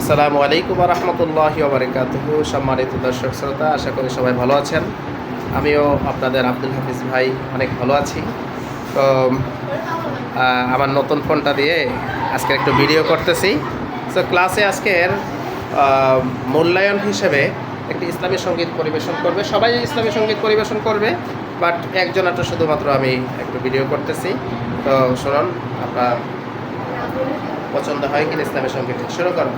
আসসালামু আলাইকুম রহমতুল্লাহি ওবরাকাতুহ সম্মানিত দর্শক শ্রোতা, আশা করি সবাই ভালো আছেন। আমিও আপনাদের আব্দুল হাফিজ ভাই অনেক ভালো আছি। তো আমার নতুন ফোনটা দিয়ে আজকে একটু ভিডিও করতেছি। তো, ক্লাসে আজকের মূল্যায়ন হিসেবে একটি ইসলামী সংগীত পরিবেশন করবে। সবাই ইসলামী সংগীত পরিবেশন করবে, বাট একজন একটা শুধুমাত্র আমি একটু ভিডিও করতেছি। তো, শুনুন, আপনার পছন্দ হয় কিনা ইসলামের সংগীত শুরু করুন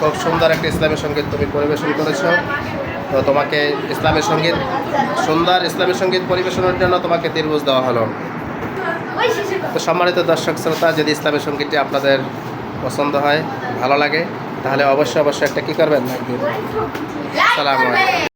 খুব সুন্দর একটা ইসলামী সংগীত তুমি পরিবেশন করেছ। তো তোমাকে ইসলামী সংগীত সুন্দর ইসলামী সংগীত পরিবেশনের জন্য তোমাকে তিরভুজ দেওয়া হলো। তো সম্মানিত দর্শক শ্রোতা যদি ইসলামী সঙ্গীতটি আপনাদের পছন্দ হয় ভালো লাগে তাহলে অবশ্যই অবশ্যই একটা কী করবেন? সালাম